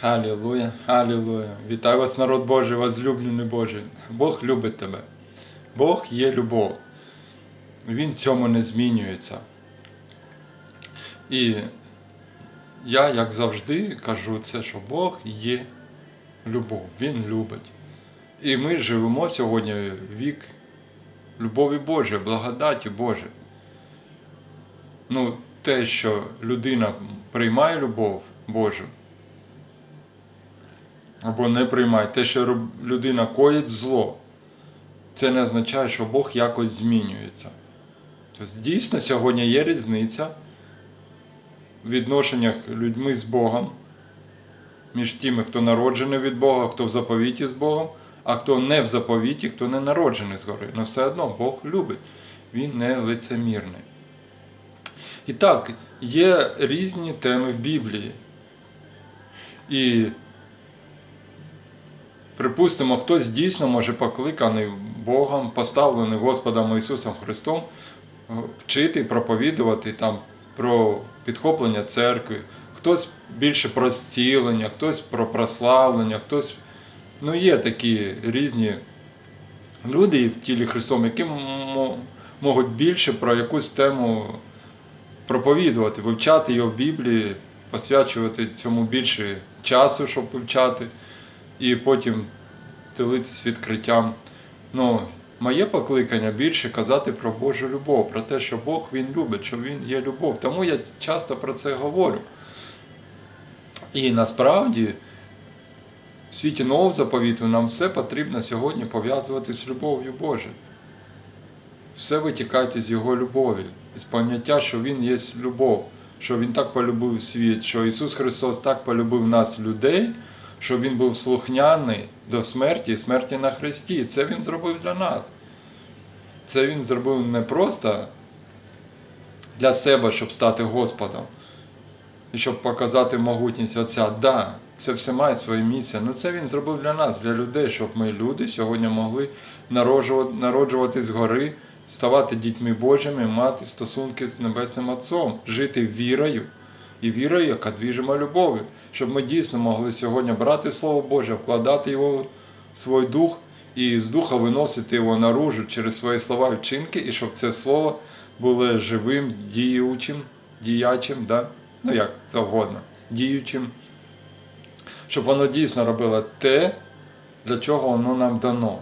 Халілуя, халілуя. Вітаю вас, народ Божий, возлюблений Божий. Бог любить тебе. Бог є любов. Він цьому не змінюється. І я, як завжди, кажу це, що Бог є любов. Він любить. І ми живемо сьогодні в вік любові Божої, благодаті Божої. Ну, те, що людина приймає любов Божу, або не приймає, те, що людина коїть зло, це не означає, що Бог якось змінюється. Тобто, дійсно, сьогодні є різниця в відношеннях людьми з Богом, між тими, хто народжений від Бога, хто в заповіті з Богом, а хто не в заповіті, хто не народжений згори. Але все одно Бог любить, Він не лицемірний. І так, є різні теми в Біблії. І Припустимо, хтось дійсно може покликаний Богом, поставлений Господом Ісусом Христом, е, вчити, проповідувати там про підхоплення церкви, хтось більше про зцілення, хтось про прославлення, хтось. Ну, є такі різні люди в тілі Христом, які можуть більше про якусь тему проповідувати, вивчати його в Біблії, посвячувати цьому більше часу, щоб вивчати і потім ділитись відкриттям. Ну, моє покликання більше казати про Божу любов, про те, що Бог Він любить, що Він є любов. Тому я часто про це говорю. І насправді в світі нового заповіту нам все потрібно сьогодні пов'язувати з любов'ю Божою. Все витікайте з Його любові, з поняття, що Він є любов, що Він так полюбив світ, що Ісус Христос так полюбив нас, людей, що Він був слухняний до смерті і смерті на Христі. Це Він зробив для нас. Це Він зробив не просто для себе, щоб стати Господом, і щоб показати могутність Отця. Да, це все має своє місце. Ну це Він зробив для нас, для людей, щоб ми, люди, сьогодні могли народжувати, народжувати згори, ставати дітьми Божими, мати стосунки з Небесним Отцом, жити вірою. І вірою, яка двіжима любов'ю, щоб ми дійсно могли сьогодні брати Слово Боже, вкладати його в свій дух і з духа виносити його наружу через свої слова і вчинки, і щоб це слово було живим, діючим, діячим, да? ну як завгодно, діючим, щоб воно дійсно робило те, для чого воно нам дано.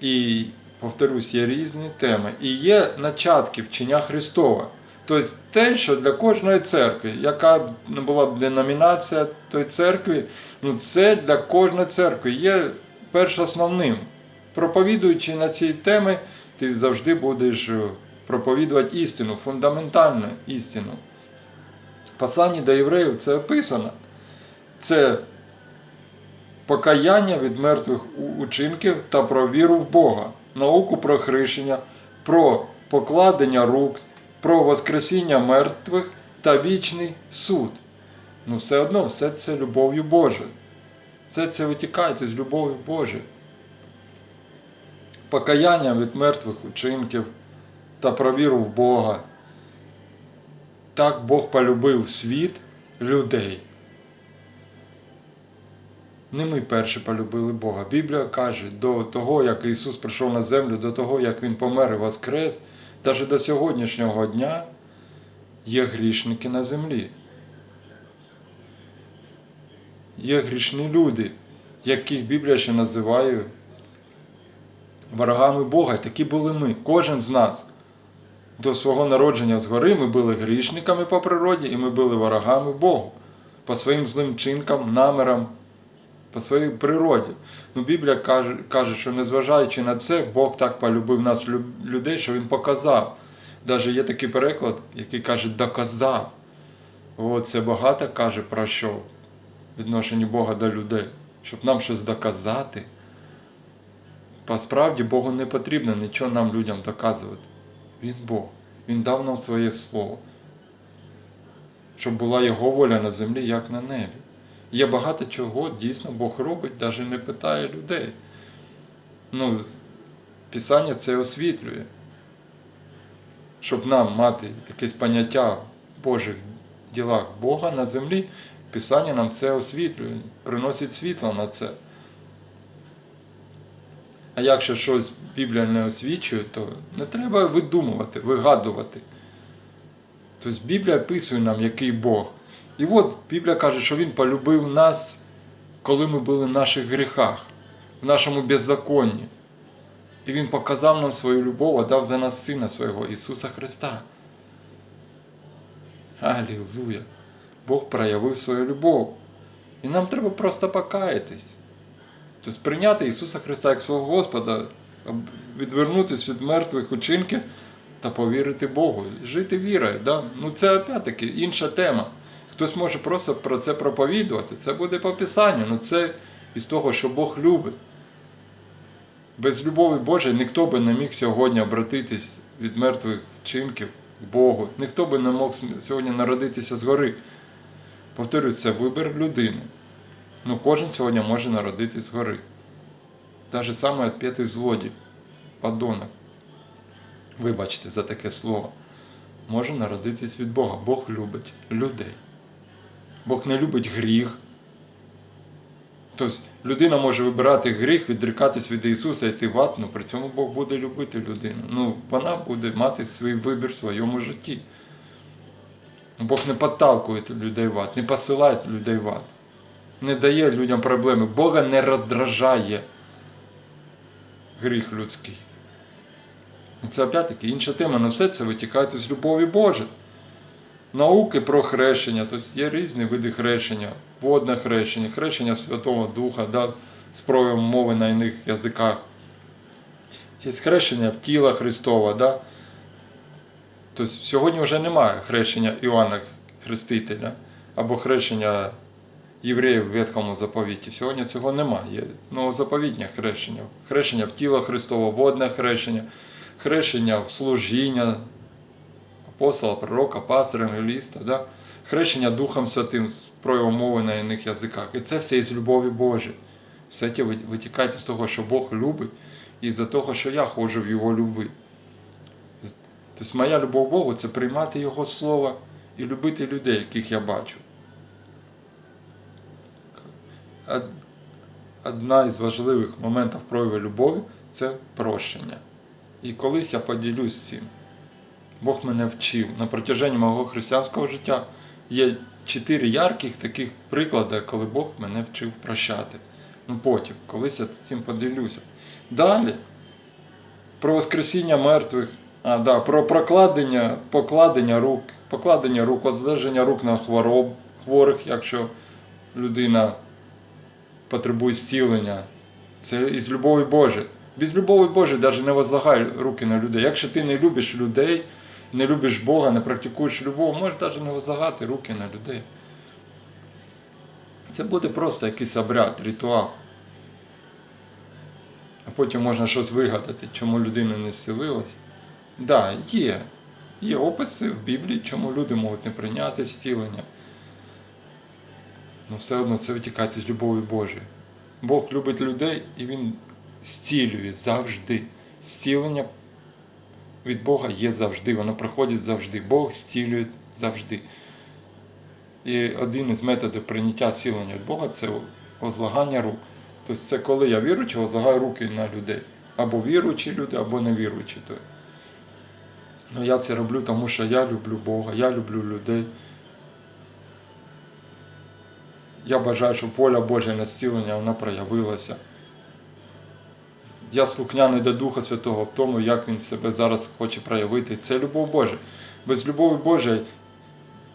І повторюсь, є різні теми. І є начатки вчення Христова. Тобто те, що для кожної церкви, яка б була б деномінація тої церкви, ну це для кожної церкви є першоосновним. Проповідуючи на ці теми, ти завжди будеш е, проповідувати істину, фундаментальну істину. В посланні до євреїв це описано. Це покаяння від мертвих учинків та про віру в Бога, науку про хрещення, про покладення рук, про Воскресіння мертвих та вічний суд. Ну, все одно, все це любов'ю Божою. Все це витікає з любов'ю Божою. Покаяння від мертвих учинків та про віру в Бога. Так Бог полюбив світ людей. Не ми перші полюбили Бога. Біблія каже, до того, як Ісус прийшов на землю, до того, як Він помер і воскрес, навіть до сьогоднішнього дня є грішники на землі. Є грішні люди, яких Біблія ще називає ворогами Бога. Такі були ми, кожен з нас. До свого народження згори ми були грішниками по природі, і ми були ворогами Богу по своїм злим чинкам, намірам, по своїй природі. Ну, Біблія каже, каже, що незважаючи на це, Бог так полюбив нас, людей, що Він показав. Навіть є такий переклад, який каже, доказав. О, це багато каже про що відношенні Бога до людей, щоб нам щось доказати. По справді Богу не потрібно нічого нам людям доказувати. Він Бог. Він дав нам своє слово, щоб була Його воля на землі, як на небі. Є багато чого дійсно Бог робить, навіть не питає людей. Ну, Писання це освітлює, щоб нам мати якесь поняття в Божих ділах Бога на землі Писання нам це освітлює, приносить світло на це. А якщо щось Біблія не освічує, то не треба видумувати, вигадувати. Тобто Біблія описує нам, який Бог. І от Біблія каже, що Він полюбив нас, коли ми були в наших гріхах, в нашому беззаконні. І Він показав нам свою любов, а дав за нас Сина свого Ісуса Христа. Алілуя! Бог проявив свою любов. І нам треба просто покаятись. Тобто прийняти Ісуса Христа як свого Господа, відвернутися від мертвих учинків та повірити Богу, жити вірою. Да? Ну це опять-таки інша тема. Хтось може просто про це проповідувати. Це буде по Писанню, ну це із того, що Бог любить. Без любові Божої ніхто би не міг сьогодні обратитись від мертвих вчинків к Богу. Ніхто би не мог сьогодні народитися згори. Повторюю, це вибір людини. Ну, кожен сьогодні може народитись згори. Те ж саме п'ятий злодій, падонок. Вибачте за таке слово. Може народитись від Бога. Бог любить людей. Бог не любить гріх. Тобто людина може вибирати гріх, відрікатись від Ісуса, йти в ад, але при цьому Бог буде любити людину. Ну, вона буде мати свій вибір в своєму житті. Бог не підталкує людей в ад, не посилає людей в ад, не дає людям проблеми. Бога не роздражає гріх людський. Це опять-таки інша тема, але все це витікає з любові Божої. Науки про хрещення, тобто є різні види хрещення, водне хрещення, хрещення Святого Духа, да, з проявом мови на іних язиках. Є хрещення в тіла Христова. Да? Тобто сьогодні вже немає хрещення Іоанна Хрестителя або хрещення євреїв в Ветхому заповіті. Сьогодні цього немає. Є новозаповітнє хрещення. Хрещення в тіло Христова, водне хрещення, хрещення в служіння апостола, пророка, пастора, евангеліста, да? хрещення Духом Святим з проявом мови на іних язиках. І це все із любові Божої. Все це витікає з того, що Бог любить, і з того, що я ходжу в Його любви. Тобто моя любов Богу це приймати Його Слово і любити людей, яких я бачу. Одна із важливих моментів прояву любові це прощення. І колись я поділюсь цим. Бог мене вчив. На протяженні мого християнського життя є чотири ярких таких приклади, коли Бог мене вчив прощати. Ну потім, колись я цим поділюся. Далі про Воскресіння мертвих, а, да, про прокладення, покладення рук, покладення рук, возлеження рук на хвороб, хворих, якщо людина потребує зцілення. Це із любові Божої. Без любові Божої навіть не возлагай руки на людей. Якщо ти не любиш людей, не любиш Бога, не практикуєш любов, можеш навіть не возлагати руки на людей. Це буде просто якийсь обряд, ритуал. А потім можна щось вигадати, чому людина не зцілилась. Так, да, є. Є описи в Біблії, чому люди можуть не прийняти зцілення. Але все одно це витікає з любові Божої. Бог любить людей і Він зцілює завжди. Зцілення від Бога є завжди, воно приходить завжди. Бог зцілює завжди. І один із методів прийняття зцілення від Бога це возлагання рук. Тобто це коли я віруючий, возлагаю руки на людей. Або віруючі люди, або невіруючі. Ну я це роблю, тому що я люблю Бога, я люблю людей. Я бажаю, щоб воля Божа на зцілення вона проявилася. Я слухняний до Духа Святого в тому, як Він себе зараз хоче проявити. Це любов Божа. Без любові Божої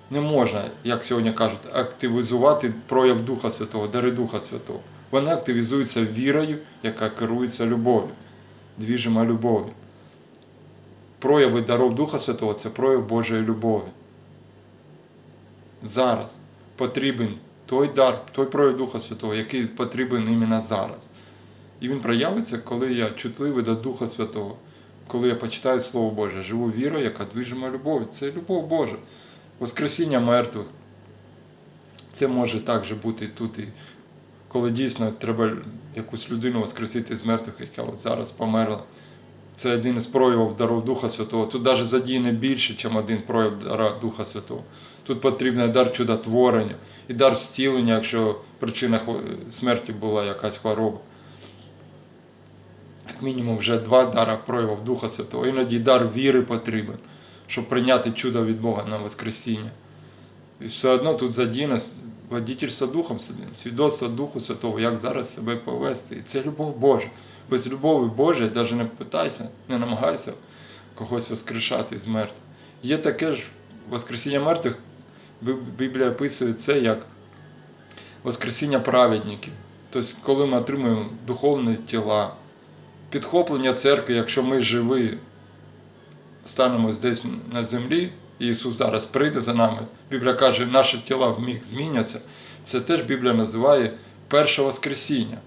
не можна, як сьогодні кажуть, активізувати прояв Духа Святого, дари Духа Святого. Вона активізується вірою, яка керується любов'ю, двіжима любов'ю. Прояви даров Духа Святого це прояв Божої любові. Зараз потрібен той дар, той прояв Духа Святого, який потрібен іменно зараз. І він проявиться, коли я чутливий до Духа Святого, коли я почитаю Слово Боже, живу вірою, яка движима любові. Це любов Божа. Воскресіння мертвих. Це може також бути тут, і коли дійсно треба якусь людину воскресити з мертвих, яка от зараз померла. Це один із проявів дару Духа Святого. Тут навіть задіяне більше, ніж один прояв дара Духа Святого. Тут потрібен дар чудотворення і дар зцілення, якщо причина хво- смерті була якась хвороба. Як мінімум, вже два дара проявів Духа Святого. Іноді дар віри потрібен, щоб прийняти чудо від Бога на Воскресіння. І все одно тут задіяно водительство Духом Святим, свідоцтво Духу Святого, як зараз себе повести. І це любов Божа. Без любові Божої навіть не питайся, не намагайся когось воскрешати з мертвих. Є таке ж Воскресіння мертвих, Бі- Біблія описує це як Воскресіння праведників. Тобто, коли ми отримуємо духовні тіла, підхоплення церкви, якщо ми живі, станемось десь на землі, і Ісус зараз прийде за нами. Біблія каже, наші тіла вміг зміняться. Це теж Біблія називає перше Воскресіння.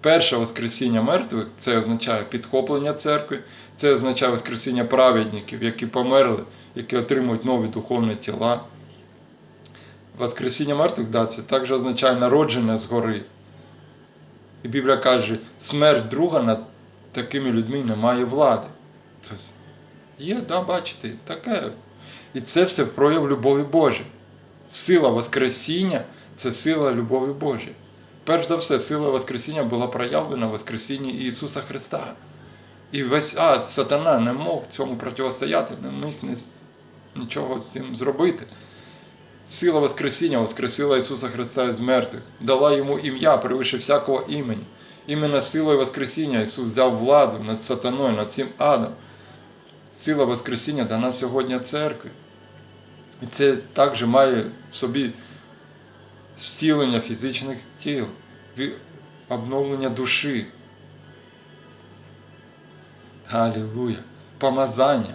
Перше Воскресіння мертвих це означає підхоплення церкви, це означає Воскресіння праведників, які померли, які отримують нові духовні тіла. Воскресіння мертвих, да, це також означає народження згори. І Біблія каже, смерть друга над такими людьми не має влади. Тобто, є, да, бачите, таке. І це все прояв любові Божої. Сила Воскресіння це сила любові Божої. Перш за все, сила Воскресіння була проявлена в Воскресінні Ісуса Христа. І весь ад, сатана не мог цьому протистояти, не міг нічого з цим зробити. Сила Воскресіння воскресила Ісуса Христа із мертвих, дала йому ім'я превише всякого імені. Іменно силою Воскресіння Ісус взяв владу над сатаною, над цим адом. Сила Воскресіння дана сьогодні церкві. І це також має в собі зцілення фізичних тіл, обновлення душі. Галілуя! Помазання.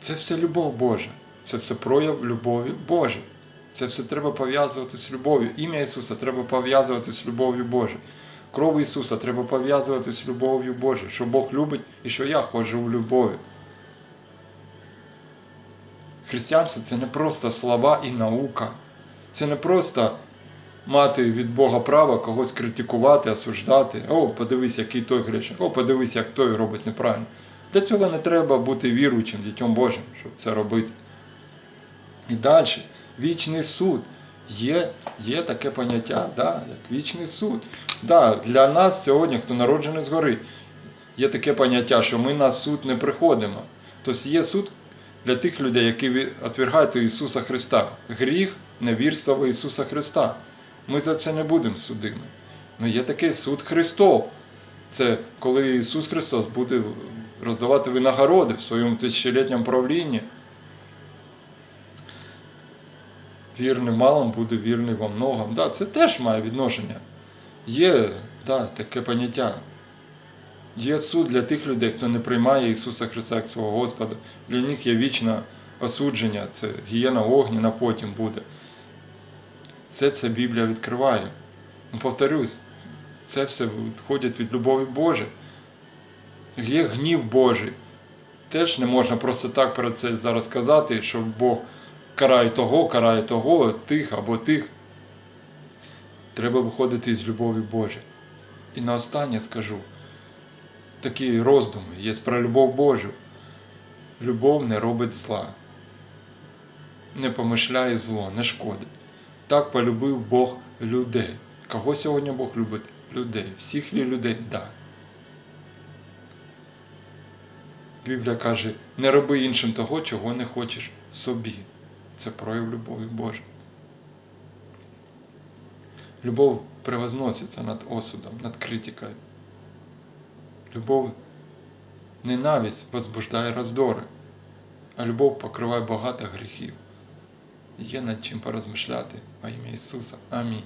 Це все любов Божа. Це все прояв любові Божої. Це все треба пов'язувати з любов'ю. Ім'я Ісуса треба пов'язувати з любов'ю Божою. Кров Ісуса треба пов'язувати з любов'ю Божою, що Бог любить і що я ходжу в любові. Християнство це не просто слова і наука. Це не просто мати від Бога право когось критикувати, осуждати. О, подивись, який той грішник, о, подивись, як той робить неправильно. Для цього не треба бути віруючим дітям Божим, щоб це робити. І далі, вічний суд. Є, є таке поняття, да, як вічний суд. Да, для нас сьогодні, хто народжений згори, є таке поняття, що ми на суд не приходимо. Тобто є суд для тих людей, які ві- отвергають Ісуса Христа. Гріх, невірство в Ісуса Христа. Ми за це не будемо судими. Ну є такий суд Христов. Це коли Ісус Христос буде роздавати винагороди в своєму тисячолітньому правлінні. Вірний малом буде вірний во многом. Да, це теж має відношення. Є да, таке поняття. Є суд для тих людей, хто не приймає Ісуса Христа як свого Господа. Для них є вічне осудження, це гієна огняна потім буде. Це Біблія відкриває. Ну, Повторюсь, це все відходить від любові Божої. Є гнів Божий. Теж не можна просто так про це зараз казати, що Бог карає того, карає того, тих або тих. Треба виходити з любові Божої. І на останнє скажу такі роздуми є про любов Божу. Любов не робить зла, не помишляє зло, не шкодить. Так полюбив Бог людей. Кого сьогодні Бог любить? Людей. Всіх ли людей? Да. Біблія каже, не роби іншим того, чого не хочеш собі. Це прояв любові Божої. Любов превозноситься над осудом, над критикою. Любов, ненависть возбуждає роздори, а любов покриває багато гріхів. Є над чим порозмишляти во ім'я Ісуса. Амінь.